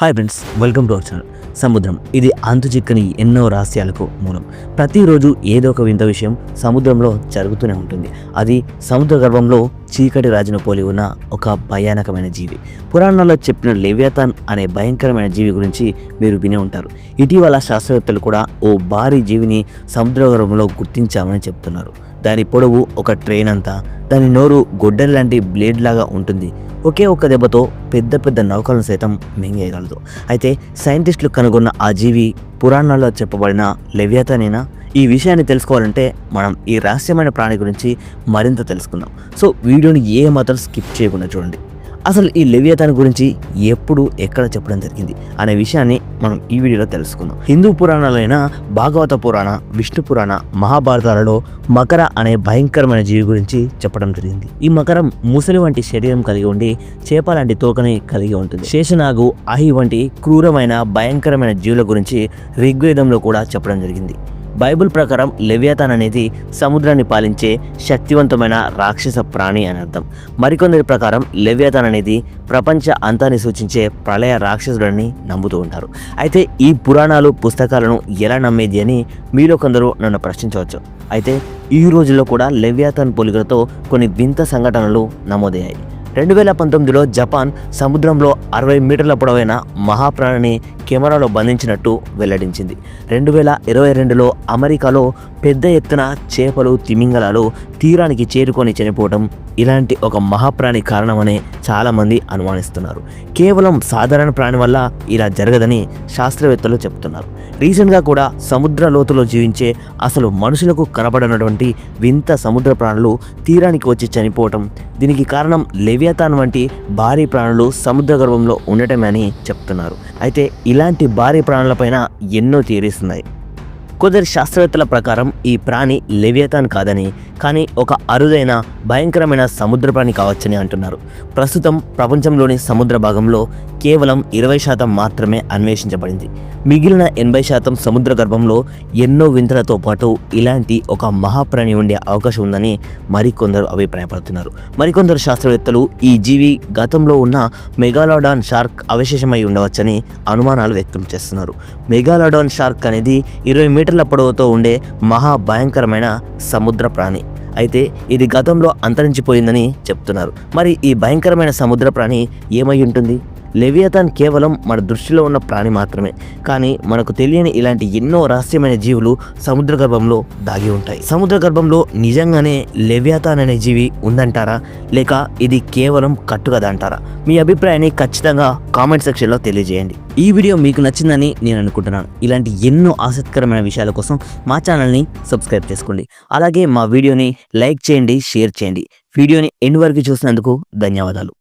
Hi friends welcome to our channel సముద్రం ఇది అంతు చిక్కని ఎన్నో రహస్యాలకు మూలం. ప్రతిరోజు ఏదో ఒక వింత విషయం సముద్రంలో జరుగుతూనే ఉంటుంది. అది సముద్ర గర్భంలో చీకటి రాజును పోలి ఉన్న ఒక భయానకమైన జీవి. పురాణాల్లో చెప్పిన లెవ్యాతాన్ అనే భయంకరమైన జీవి గురించి మీరు వినే ఉంటారు. ఇటీవల శాస్త్రవేత్తలు కూడా ఓ భారీ జీవిని సముద్ర గర్భంలో గుర్తించామని చెప్తున్నారు. దాని పొడవు ఒక ట్రైన్ అంతా. దాని నోరు గొడ్డలి లాంటి బ్లేడ్ లాగా ఉంటుంది. ఒకే ఒక్క దెబ్బతో పెద్ద పెద్ద నౌకలను సైతం మింగేయగలదు. అయితే సైంటిస్టులు కనుగొన్న ఆ జీవి పురాణాల్లో చెప్పబడిన లెవ్యాతనేనా ఈ విషయాన్ని తెలుసుకోవాలంటే మనం ఈ రహస్యమైన ప్రాణి గురించి మరింత తెలుసుకుందాం. సో వీడియోని ఏ మాత్రం స్కిప్ చేయకుండా చూడండి. అసలు ఈ లెవ్యతాన్ గురించి ఎప్పుడు ఎక్కడ చెప్పడం జరిగింది అనే విషయాన్ని మనం ఈ వీడియోలో తెలుసుకుందాం. హిందూ పురాణాలైన భాగవత పురాణ విష్ణు పురాణ మహాభారతాలలో మకర అనే భయంకరమైన జీవి గురించి చెప్పడం జరిగింది. ఈ మకరం ముసలి వంటి శరీరం కలిగి ఉండి చేప లాంటి తోకని కలిగి ఉంటుంది. శేషనాగు అహి వంటి క్రూరమైన భయంకరమైన జీవుల గురించి ఋగ్వేదంలో కూడా చెప్పడం జరిగింది. బైబిల్ ప్రకారం లెవియాతాన్ అనేది సముద్రాన్ని పాలించే శక్తివంతమైన రాక్షస ప్రాణి అని అర్థం. మరికొందరి ప్రకారం లెవియాతాన్ అనేది ప్రపంచ అంతాన్ని సూచించే ప్రళయ రాక్షసుడని నమ్ముతూ ఉంటారు. అయితే ఈ పురాణాలు పుస్తకాలను ఎలా నమ్మేది అని మీలో కొందరు నన్ను ప్రశ్నించవచ్చు. అయితే ఈ రోజుల్లో కూడా లెవ్యాతాన్ పోలికలతో కొన్ని వింత సంఘటనలు నమోదయ్యాయి. రెండు వేల పంతొమ్మిదిలో జపాన్ సముద్రంలో అరవై మీటర్ల పొడవైన మహాప్రాణిని కెమెరాలో బంధించినట్టు వెల్లడించింది. రెండు వేల ఇరవై రెండులో అమెరికాలో పెద్ద ఎత్తున చేపలు తిమింగలాలు తీరానికి చేరుకొని చనిపోవడం ఇలాంటి ఒక మహాప్రాణి కారణమని చాలామంది అనుమానిస్తున్నారు. కేవలం సాధారణ ప్రాణి వల్ల ఇలా జరగదని శాస్త్రవేత్తలు చెప్తున్నారు రీసెంట్గా కూడా సముద్ర లోతులో జీవించే అసలు మనుషులకు కనబడనటువంటి వింత సముద్ర ప్రాణులు తీరానికి వచ్చి చనిపోవటం దీనికి కారణం లెవియాతాన్ వంటి భారీ ప్రాణులు సముద్ర గర్భంలో ఉండటమే అని చెప్తున్నారు. అయితే ఈ ఇలాంటి భారీ ప్రాణులపైన ఎన్నో థియరీస్ ఉన్నాయి. కొందరి శాస్త్రవేత్తల ప్రకారం ఈ ప్రాణి లెవియతాన్ కాదని కానీ ఒక అరుదైన భయంకరమైన సముద్ర ప్రాణి కావచ్చని అంటున్నారు. ప్రస్తుతం ప్రపంచంలోని సముద్ర భాగంలో కేవలం ఇరవై శాతం మాత్రమే అన్వేషించబడింది. మిగిలిన ఎనభై శాతం సముద్ర గర్భంలో ఎన్నో వింతలతో పాటు ఇలాంటి ఒక మహాప్రాణి ఉండే అవకాశం ఉందని మరికొందరు అభిప్రాయపడుతున్నారు. మరికొందరు శాస్త్రవేత్తలు ఈ జీవి గతంలో ఉన్న మెగాలోడాన్ షార్క్ అవశేషమై ఉండవచ్చని అనుమానాలు వ్యక్తం చేస్తున్నారు. మెగాలోడాన్ షార్క్ అనేది ఇరవై మీటర్ల పొడవుతో ఉండే మహా భయంకరమైన సముద్ర ప్రాణి. అయితే ఇది గతంలో అంతరించిపోయిందని చెప్తున్నారు. మరి ఈ భయంకరమైన సముద్ర ప్రాణి ఏమై ఉంటుంది? లెవియతాన్ కేవలం మన దృష్టిలో ఉన్న ప్రాణి మాత్రమే. కానీ మనకు తెలియని ఇలాంటి ఎన్నో రహస్యమైన జీవులు సముద్ర గర్భంలో దాగి ఉంటాయి. సముద్ర గర్భంలో నిజంగానే లెవియతాన్ అనే జీవి ఉందంటారా? లేక ఇది కేవలం కట్టుకథ అంటారా? మీ అభిప్రాయాన్ని ఖచ్చితంగా కామెంట్ సెక్షన్లో తెలియజేయండి. ఈ వీడియో మీకు నచ్చిందని నేను అనుకుంటున్నాను. ఇలాంటి ఎన్నో ఆసక్తికరమైన విషయాల కోసం మా ఛానల్ని సబ్స్క్రైబ్ చేసుకోండి. అలాగే మా వీడియోని లైక్ చేయండి షేర్ చేయండి. వీడియోని ఎండ్ వరకు చూసినందుకు ధన్యవాదాలు.